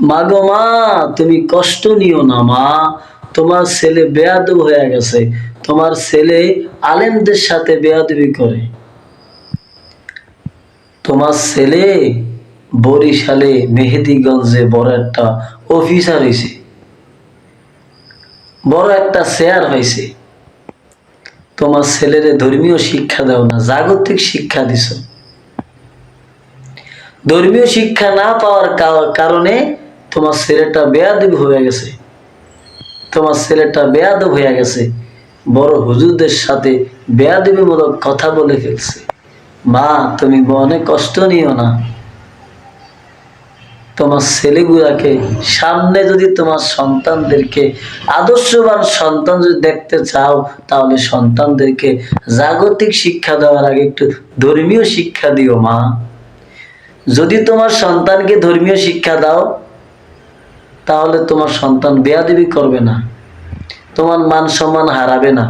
মা তুমি কষ্ট নিও না মা। তোমার ছেলে হয়ে গেছে। তোমার ছেলে আলেমদের সাথে করে। তোমার ছেলে বরিশালে মেহেদিগঞ্জে বড় একটা অফিসার হয়েছে বড় একটা শেয়ার হয়েছে তোমার ছেলেরে ধর্মীয় শিক্ষা দাও না, জাগতিক শিক্ষা দিছ। ধর্মীয় শিক্ষা না পাওয়ার কারণে তোমার ছেলেটা বেয়াদব হয়ে গেছে। তোমার ছেলেটা বেয়াদব হয়ে গেছে। বড় হুজুরদের সাথে বেয়াদবিমূলক কথা বলে ফেলছে। মা, তুমি মনে কষ্ট নিও না। তোমার ছেলেগুলাকে সামনে যদি তোমার সন্তানদেরকে, আদর্শবান সন্তান যদি দেখতে চাও, তাহলে সন্তানদেরকে জাগতিক শিক্ষা দেওয়ার আগে একটু ধর্মীয় শিক্ষা দিও মা। যদি তোমার সন্তানকে ধর্মীয় শিক্ষা দাও তাহলে তোমার সন্তান বেয়াদিবি করবে না। তোমার মান সম্মান হারাবে না।